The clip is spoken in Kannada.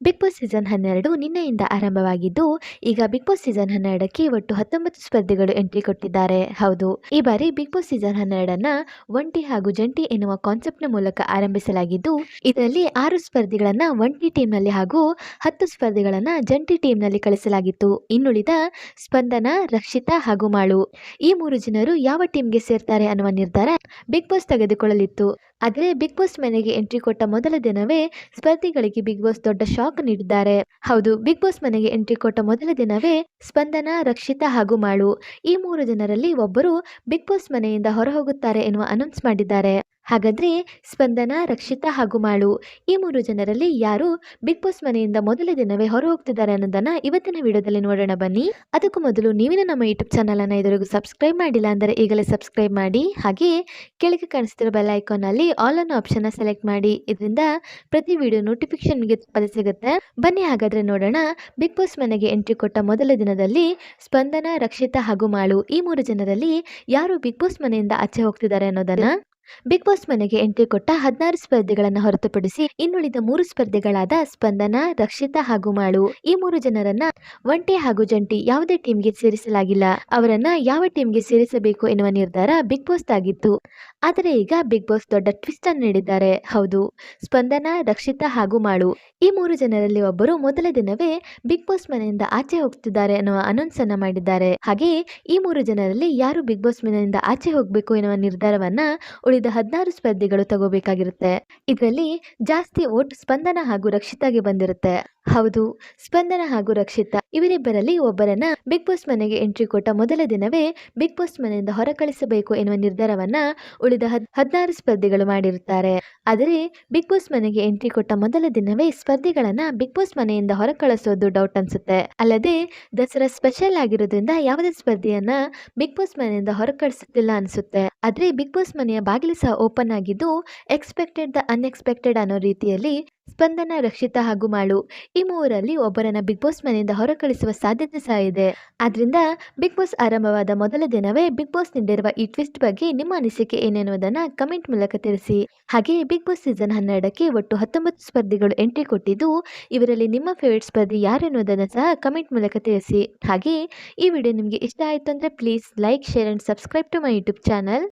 ಬಿಗ್ ಬಾಸ್ ಸೀಸನ್ ಹನ್ನೆರಡು ನಿನ್ನೆಯಿಂದ ಆರಂಭವಾಗಿದ್ದು, ಈಗ ಬಿಗ್ ಬಾಸ್ ಸೀಸನ್ ಹನ್ನೆರಡಕ್ಕೆ ಒಟ್ಟು ಹತ್ತೊಂಬತ್ತು ಸ್ಪರ್ಧಿಗಳು ಎಂಟ್ರಿ ಕೊಟ್ಟಿದ್ದಾರೆ. ಹೌದು, ಈ ಬಾರಿ ಬಿಗ್ ಬಾಸ್ ಸೀಸನ್ ಹನ್ನೆರಡನ್ನ ಒಂಟಿ ಹಾಗೂ ಜಂಟಿ ಎನ್ನುವ ಕಾನ್ಸೆಪ್ಟ್ನ ಮೂಲಕ ಆರಂಭಿಸಲಾಗಿದ್ದು, ಇದರಲ್ಲಿ ಆರು ಸ್ಪರ್ಧಿಗಳನ್ನ ಒಂಟಿ ಟೀಮ್ನಲ್ಲಿ ಹಾಗೂ ಹತ್ತು ಸ್ಪರ್ಧಿಗಳನ್ನ ಜಂಟಿ ಟೀಮ್ನಲ್ಲಿ ಕಳಿಸಲಾಗಿತ್ತು. ಇನ್ನುಳಿದ ಸ್ಪಂದನ, ರಕ್ಷಿತಾ ಹಾಗೂ ಮಾಳು. ಈ ಮೂರು ಜನರು ಯಾವ ಟೀಮ್ಗೆ ಸೇರ್ತಾರೆ ಅನ್ನುವ ನಿರ್ಧಾರ ಬಿಗ್ ಬಾಸ್ ತೆಗೆದುಕೊಳ್ಳಲಿತ್ತು. ಆದರೆ ಬಿಗ್ ಬಾಸ್ ಮನೆಗೆ ಎಂಟ್ರಿ ಕೊಟ್ಟ ಮೊದಲ ದಿನವೇ ಸ್ಪರ್ಧಿಗಳಿಗೆ ಬಿಗ್ ಬಾಸ್ ದೊಡ್ಡ ಶಾಕ್ ನೀಡಿದ್ದಾರೆ. ಹೌದು, ಬಿಗ್ ಬಾಸ್ ಮನೆಗೆ ಎಂಟ್ರಿ ಕೊಟ್ಟ ಮೊದಲ ದಿನವೇ ಸ್ಪಂದನ, ರಕ್ಷಿತಾ ಹಾಗೂ ಮಾಳು. ಈ ಮೂರು ಜನರಲ್ಲಿ ಒಬ್ಬರು ಬಿಗ್ ಬಾಸ್ ಮನೆಯಿಂದ ಹೊರಹೋಗುತ್ತಾರೆ ಎನ್ನುವ ಅನೌನ್ಸ್ ಮಾಡಿದ್ದಾರೆ. ಹಾಗಾದ್ರೆ ಸ್ಪಂದನ, ರಕ್ಷಿತಾ ಹಾಗೂ ಮಾಳು. ಈ ಮೂರು ಜನರಲ್ಲಿ ಯಾರು ಬಿಗ್ ಬಾಸ್ ಮನೆಯಿಂದ ಮೊದಲ ದಿನವೇ ಹೊರ ಹೋಗ್ತಿದ್ದಾರೆ ಅನ್ನೋದನ್ನ ಇವತ್ತಿನ ವಿಡಿಯೋದಲ್ಲಿ ನೋಡೋಣ ಬನ್ನಿ. ಅದಕ್ಕೂ ಮೊದಲು ನೀವಿನ ನಮ್ಮ ಯೂಟ್ಯೂಬ್ ಚಾನಲ್ ಅನ್ನ ಸಬ್ಸ್ಕ್ರೈಬ್ ಮಾಡಿಲ್ಲ ಅಂದರೆ ಈಗಲೇ ಸಬ್ಸ್ಕ್ರೈಬ್ ಮಾಡಿ. ಹಾಗೆ ಕೆಳಗೆ ಕಾಣಿಸ್ತಿರೋ ಬೆಲ್ ಐಕಾನ್ ಅಲ್ಲಿ ಆಲ್ ಅನ್ನೋ ಆಪ್ಷನ್ ಸೆಲೆಕ್ಟ್ ಮಾಡಿ. ಇದರಿಂದ ಪ್ರತಿ ವಿಡಿಯೋ ನೋಟಿಫಿಕೇಶನ್ ನಿಮಗೆ ತಪ್ಪದೆ ಸಿಗುತ್ತೆ. ಬನ್ನಿ ಹಾಗಾದ್ರೆ ನೋಡೋಣ ಬಿಗ್ ಬಾಸ್ ಮನೆಗೆ ಎಂಟ್ರಿ ಕೊಟ್ಟ ಮೊದಲ ದಿನದಲ್ಲಿ ಸ್ಪಂದನ, ರಕ್ಷಿತಾ ಹಾಗೂ ಮಾಳು. ಈ ಮೂರು ಜನರಲ್ಲಿ ಯಾರು ಬಿಗ್ ಬಾಸ್ ಮನೆಯಿಂದ ಆಚೆ ಹೋಗ್ತಿದ್ದಾರೆ ಅನ್ನೋದನ್ನ ಬಿಗ್ ಬಾಸ್ ಮನೆಗೆ ಎಂಟ್ರಿ ಕೊಟ್ಟ ಹದಿನಾರು ಸ್ಪರ್ಧೆಗಳನ್ನು ಹೊರತುಪಡಿಸಿ ಇನ್ನುಳಿದ ಮೂರು ಸ್ಪರ್ಧೆಗಳಾದ ಸ್ಪಂದನ, ರಕ್ಷಿತಾ ಹಾಗೂ ಮಾಳು. ಈ ಮೂರು ಜನರನ್ನ ಒಂಟಿ ಹಾಗೂ ಜಂಟಿ ಯಾವುದೇ ಟೀಮ್ಗೆ ಸೇರಿಸಲಾಗಿಲ್ಲ. ಅವರನ್ನ ಯಾವ ಟೀಮ್ಗೆ ಸೇರಿಸಬೇಕು ಎನ್ನುವ ನಿರ್ಧಾರ ಬಿಗ್ ಬಾಸ್ ಆಗಿತ್ತು ಆದರೆ ಈಗ ಬಿಗ್ ಬಾಸ್ ದೊಡ್ಡ ಟ್ವಿಸ್ಟ್ ಅನ್ನು ನೀಡಿದ್ದಾರೆ. ಹೌದು, ಸ್ಪಂದನ, ರಕ್ಷಿತಾ ಹಾಗೂ ಮಾಳು. ಈ ಮೂರು ಜನರಲ್ಲಿ ಒಬ್ಬರು ಮೊದಲ ದಿನವೇ ಬಿಗ್ ಬಾಸ್ ಮನೆಯಿಂದ ಆಚೆ ಹೋಗ್ತಿದ್ದಾರೆ ಅನ್ನುವ ಅನೌನ್ಸ್ ಅನ್ನ ಮಾಡಿದ್ದಾರೆ. ಹಾಗೆ ಈ ಮೂರು ಜನರಲ್ಲಿ ಯಾರು ಬಿಗ್ ಬಾಸ್ ಮನೆಯಿಂದ ಆಚೆ ಹೋಗಬೇಕು ಎನ್ನುವ ನಿರ್ಧಾರವನ್ನ ಹದಿನಾರು ಸ್ಪರ್ಧಿಗಳು ತಗೋಬೇಕಾಗಿರುತ್ತೆ. ಇದರಲ್ಲಿ ಜಾಸ್ತಿ ಓಟ್ ಸ್ಪಂದನ ಹಾಗೂ ರಕ್ಷಿತಾಗೆ ಬಂದಿರುತ್ತೆ. ಹೌದು, ಸ್ಪಂದನ ಹಾಗೂ ರಕ್ಷಿತಾ ಇವರಿಬ್ಬರಲ್ಲಿ ಒಬ್ಬರನ್ನ ಬಿಗ್ ಬಾಸ್ ಮನೆಗೆ ಎಂಟ್ರಿ ಕೊಟ್ಟ ಮೊದಲ ದಿನವೇ ಬಿಗ್ ಬಾಸ್ ಮನೆಯಿಂದ ಹೊರಕಳಿಸಬೇಕು ಎನ್ನುವ ನಿರ್ಧಾರವನ್ನ ಉಳಿದ ಹದ್, ಹದಿನಾರು ಸ್ಪರ್ಧಿಗಳು ಮಾಡಿರುತ್ತಾರೆ. ಆದರೆ ಬಿಗ್ ಬಾಸ್ ಮನೆಗೆ ಎಂಟ್ರಿ ಕೊಟ್ಟ ಮೊದಲ ದಿನವೇ ಸ್ಪರ್ಧಿಗಳನ್ನ ಬಿಗ್ ಬಾಸ್ ಮನೆಯಿಂದ ಹೊರಕಳಿಸೋದು ಡೌಟ್ ಅನ್ಸುತ್ತೆ. ಅಲ್ಲದೆ ದಸರಾ ಸ್ಪೆಷಲ್ ಆಗಿರೋದ್ರಿಂದ ಯಾವುದೇ ಸ್ಪರ್ಧಿಯನ್ನ ಬಿಗ್ ಬಾಸ್ ಮನೆಯಿಂದ ಹೊರಕಳಿಸುತ್ತಿಲ್ಲ ಅನ್ಸುತ್ತೆ. ಆದ್ರೆ ಬಿಗ್ ಬಾಸ್ ಮನೆಯ ಬಾಗಿಲು ಸಹ ಓಪನ್ ಆಗಿದ್ದು ಎಕ್ಸ್ಪೆಕ್ಟೆಡ್ ದ ಅನ್ಎಕ್ಸ್ಪೆಕ್ಟೆಡ್ ಅನ್ನೋ ರೀತಿಯಲ್ಲಿ ಸ್ಪಂದನ, ರಕ್ಷಿತಾ ಹಾಗೂ ಮಾಳು. ಈ ಮೂವರಲ್ಲಿ ಒಬ್ಬರನ್ನ ಬಿಗ್ ಬಾಸ್ ಮನೆಯಿಂದ ಹೊರಕಳಿಸುವ ಸಾಧ್ಯತೆ ಸಹ ಇದೆ. ಆದ್ರಿಂದ ಬಿಗ್ ಬಾಸ್ ಆರಂಭವಾದ ಮೊದಲ ದಿನವೇ ಬಿಗ್ ಬಾಸ್ ನೀಡಿರುವ ಈ ಟ್ವಿಸ್ಟ್ ಬಗ್ಗೆ ನಿಮ್ಮ ಅನಿಸಿಕೆ ಏನೆನ್ನುವುದನ್ನ ಕಮೆಂಟ್ ಮೂಲಕ ತಿಳಿಸಿ. ಹಾಗೆ ಬಿಗ್ ಬಾಸ್ ಸೀಸನ್ ಹನ್ನೆರಡಕ್ಕೆ ಒಟ್ಟು ಹತ್ತೊಂಬತ್ತು ಸ್ಪರ್ಧಿಗಳು ಎಂಟ್ರಿ ಕೊಟ್ಟಿದ್ದು, ಇವರಲ್ಲಿ ನಿಮ್ಮ ಫೇವರೇಟ್ ಸ್ಪರ್ಧಿ ಯಾರೆನ್ನುವುದನ್ನು ಸಹ ಕಮೆಂಟ್ ಮೂಲಕ ತಿಳಿಸಿ. ಹಾಗೆ ಈ ವಿಡಿಯೋ ನಿಮಗೆ ಇಷ್ಟ ಆಯಿತು ಅಂದರೆ please like share and subscribe to my YouTube channel